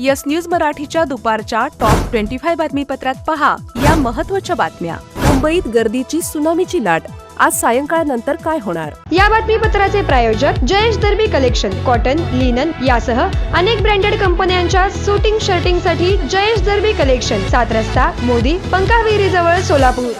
Yes news मराठीच्या दुपारच्या top twenty five बातमीपत्रात पहा या महत्त्वाच्या बातम्या. मुंबईत गर्दीची सुनामीची लाट. आज सायंकाळनंतर काय होणार? या बातमीपत्राचे प्रायोजक Jayesh Darbi collection cotton linen यासह अनेक ब्रँडेड कंपन्यांच्या सुटिंग शर्टिंगसाठी जयेश दर्बी कलेक्शन सात रस्ता मोदी पंकाविरी जवळ सोलापूर.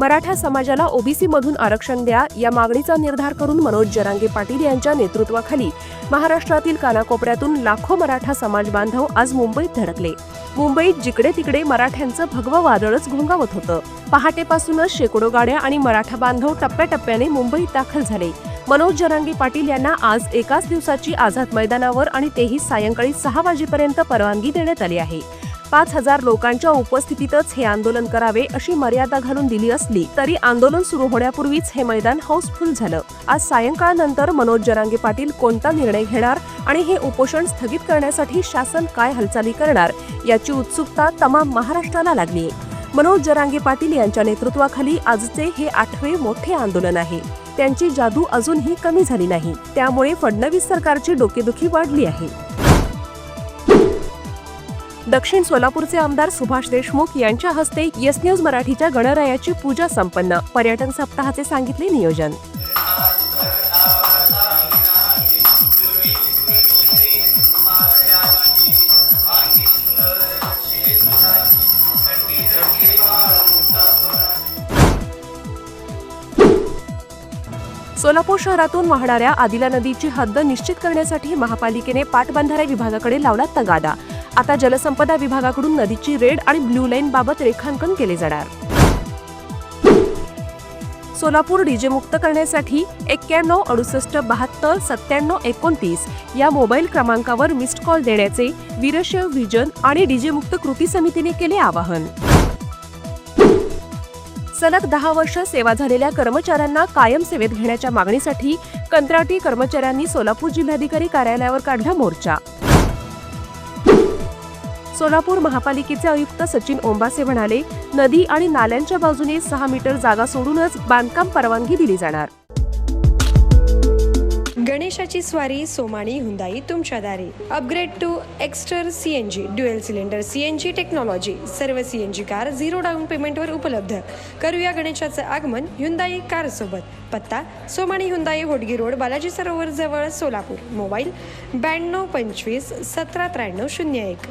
मराठा समाजाला ओबीसी मधून आरक्षण द्या या मागणीचा निर्धार करून मनोज जरांगे पाटील यांच्या नेतृत्वाखाली महाराष्ट्रातील कानाकोपऱ्यातून लाखो मराठा समाज बांधव आज मुंबईत धडकले. मुंबईत जिकडे तिकडे मराठ्यांचं भगवं वादळच घोंगावत होतं. पहाटेपासूनच शेकडो गाड्या आणि मराठा बांधव टप्प्याटप्प्याने मुंबईत दाखल झाले. मनोज जरांगे पाटील यांना आज एकाच दिवसाची आझाद मैदानावर आणि तेही सायंकाळी सहा वाजेपर्यंत परवानगी देण्यात आली आहे. पाच हजार लोकांच्या उपस्थितीतच हे आंदोलन करावे अशी मर्यादा घालून दिली असली तरी आंदोलन सुरू होण्यापूर्वीच हे मैदान हाऊसफुल झालं. आज सायंकाळनंतर मनोज जरांगे पाटील कोणता निर्णय घेणार आणि हे उपोषण स्थगित करण्यासाठी शासन काय हालचाली करणार याची उत्सुकता तमाम महाराष्ट्राला लागली. मनोज जरांगे पाटील यांच्या नेतृत्वाखाली आजचे हे आठवे मोठे आंदोलन आहे. त्यांची जादू अजूनही कमी झाली नाही. त्यामुळे फडणवीस सरकारची डोकेदुखी वाढली आहे. दक्षिण सोलापूरचे आमदार सुभाष देशमुख यांच्या हस्ते यस न्यूज मराठीच्या गणरायाची पूजा संपन्न. पर्यटन सप्ताहाचे सांगितले नियोजन. सोलापूर शहरातून वाहणाऱ्या आदिला नदीची हद्द निश्चित करण्यासाठी महापालिकेने पाटबंधारे विभागाकडे लावला तगादा. आता जलसंपदा विभागाकडून नदीची रेड आणि ब्ल्यू लाईन बाबत रेखांकन केले जाणार. सोलापूर डीजे मुक्त करण्यासाठी एक्क्याण्णव अडुसष्ट बहात्तर सत्त्याण्णव एकोणतीस या मोबाईल क्रमांकावर मिस्ड कॉल देण्याचे वीरशैव व्हिजन आणि डीजे मुक्त कृती समितीने केले आवाहन. सलग दहा वर्ष सेवा झालेल्या कर्मचाऱ्यांना कायम सेवेत घेण्याच्या मागणीसाठी कंत्राटी कर्मचाऱ्यांनी सोलापूर जिल्हाधिकारी कार्यालयावर काढला मोर्चा. सोलापूर महापालिकेचे आयुक्त सचिन ओंबासे म्हणाले नदी आणि नाल्यांच्या बाजूने सहा मीटर जागा सोडूनच बांधकाम परवानगी दिली जाणार. गणेशाची स्वारी सोमाणी हुंदाई तुमच्या दारी. Upgrade to Exter C N G dual cylinder C N G technology सर्व C N G car zero down पेमेंटवर उपलब्ध. करूया गणेशाचं आगमन हुंदाई कार सोबत. पत्ता सोमाणी हुंदाई होडगी रोड बालाजी सरोवर जवळ सोलापूर. मोबाईल ब्याण्णव पंचवीस सतरा त्र्याण्णव शून्य एक.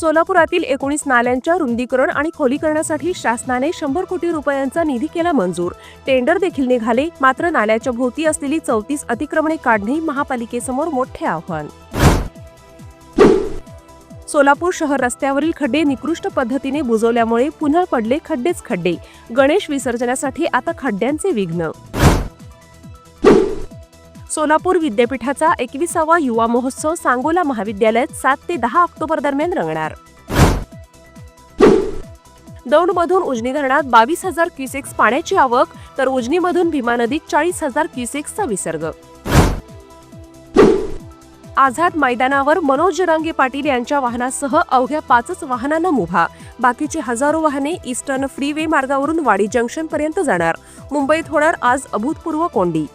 सोलापुरातील एकोणीस नाल्यांच्या रुंदीकरण आणि खोलीकरणासाठी शासनाने शंभर कोटी रुपयांचा निधी केला मंजूर. टेंडर देखील निघाले मात्र नाल्याच्या भोवती असलेली चौतीस अतिक्रमणे काढणे महापालिकेसमोर मोठे आव्हान. सोलापूर शहर रस्त्यावरील खड्डे निकृष्ट पद्धतीने बुजवल्यामुळे पुन्हा पडले खड्डेच खड्डे. गणेश विसर्जनासाठी आता खड्ड्यांचे विघ्न सोलापूर विद्यापीठाचा एकविसावा युवा महोत्सव सांगोला महाविद्यालयात सात ते दहा ऑक्टोबर दरम्यान रंगणार. दौंडमधून उजनी धरणात बावीस हजार क्युसेक्स पाण्याची आवक तर उजनीमधून भीमा नदीत चाळीस हजार क्युसेक्सचा विसर्ग. आझाद मैदानावर मनोज जरांगे पाटील यांच्या वाहनासह अवघ्या पाचच वाहनांना मुभा. बाकीची हजारो वाहने ईस्टर्न फ्रीवे मार्गावरून वाडी जंक्शन पर्यंत जाणार. मुंबईत होणार आज अभूतपूर्व कोंडी.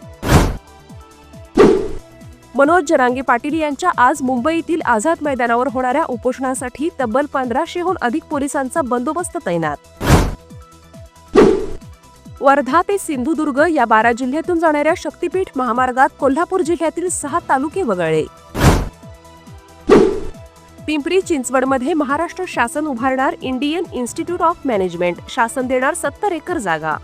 मनोज जरांगे पाटील यांच्या आज मुंबईतील आझाद मैदानावर होणाऱ्या उपोषणासाठी तब्बल पंधराशेहून अधिक पोलिसांचा बंदोबस्त तैनात. वर्धा ते सिंधुदुर्ग या बारा जिल्ह्यातून जाणाऱ्या शक्तीपीठ महामार्गात कोल्हापूर जिल्ह्यातील सहा तालुके वगळले. पिंपरी चिंचवडमध्ये महाराष्ट्र शासन उभारणार इंडियन इन्स्टिट्यूट ऑफ मॅनेजमेंट. शासन देणार सत्तर एकर जागा.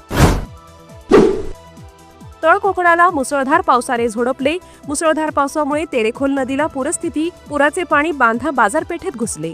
तळ कोकणाला मुसळधार पावसाने झोडपले. मुसळधार पावसामुळे तेरेखोल नदीला पूरस्थिती पुराचे पाणी बांधा बाजारपेठेत घुसले.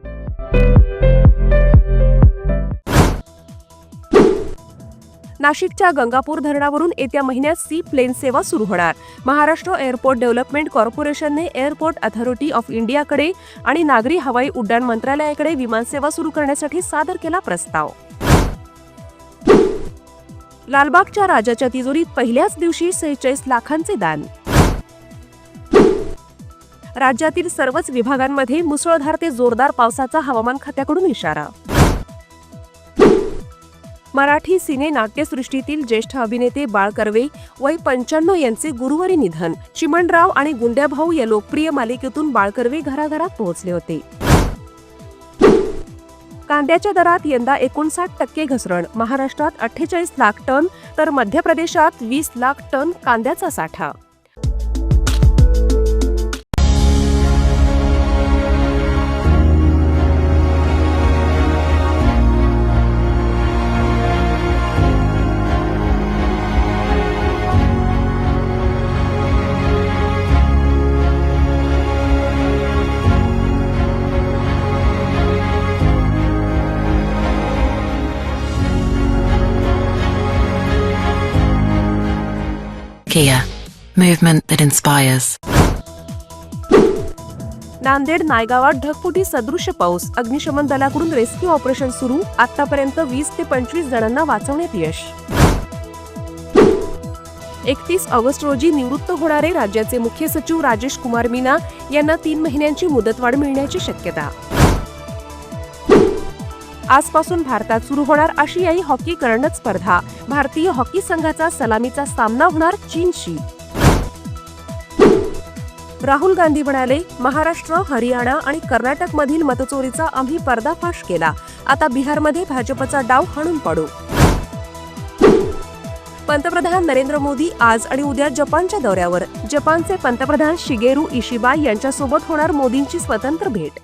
नाशिकच्या गंगापूर धरणावरून येत्या महिन्यात सी प्लेन सेवा सुरू होणार. महाराष्ट्र एअरपोर्ट डेव्हलपमेंट कॉर्पोरेशनने एअरपोर्ट अथॉरिटी ऑफ इंडियाकडे आणि नागरी हवाई उड्डाण मंत्रालयाकडे विमानसेवा सुरू करण्यासाठी सादर केला प्रस्ताव. लालबागच्या राजाच्या तिजोरीत पहिल्याच दिवशी सेहेचाळीस लाखांचे दान. राज्यातील सर्वच विभागांमध्ये मुसळधार ते जोरदार पावसाचा हवामान खात्याकडून इशारा. मराठी सिने नाट्यसृष्टीतील ज्येष्ठ अभिनेते बाळ कर्वे वय पंच्याण्णव यांचे गुरुवारी निधन. चिमणराव आणि गुंड्याभाऊ या लोकप्रिय मालिकेतून बाळ कर्वे घराघरात पोहोचले होते. कांद्याच्या दरात यंदा एकोणसाठ टक्के घसरण. महाराष्ट्रात अठ्ठेचाळीस लाख टन तर मध्य प्रदेशात वीस लाख टन कांद्याचा साठा Kia, movement that inspires. Nanded नायगावात ढगफुटी सदृश पाऊस. अग्निशमन दलाकडून रेस्क्यू ऑपरेशन सुरू. आतापर्यंत वीस ते पंचवीस जणांना वाचवण्यात यश. एकतीस ऑगस्ट रोजी निवृत्त होणारे राज्याचे मुख्य सचिव राजेश कुमार मीना यांना तीन महिन्यांची मुदतवाढ मिळण्याची शक्यता. आजपासून भारतात सुरू होणार आशियाई हॉकी करंडक स्पर्धा. भारतीय हॉकी संघाचा सलामीचा सामना होणार चीनशी. राहुल गांधी म्हणाले महाराष्ट्र हरियाणा आणि कर्नाटकमधील मतचोरीचा आम्ही पर्दाफाश केला. आता बिहारमध्ये भाजपचा डाव हाणून पाडू. पंतप्रधान नरेंद्र मोदी आज आणि उद्या जपानच्या दौऱ्यावर. जपानचे पंतप्रधान शिगेरू इशिबा यांच्यासोबत होणार मोदींची स्वतंत्र भेट.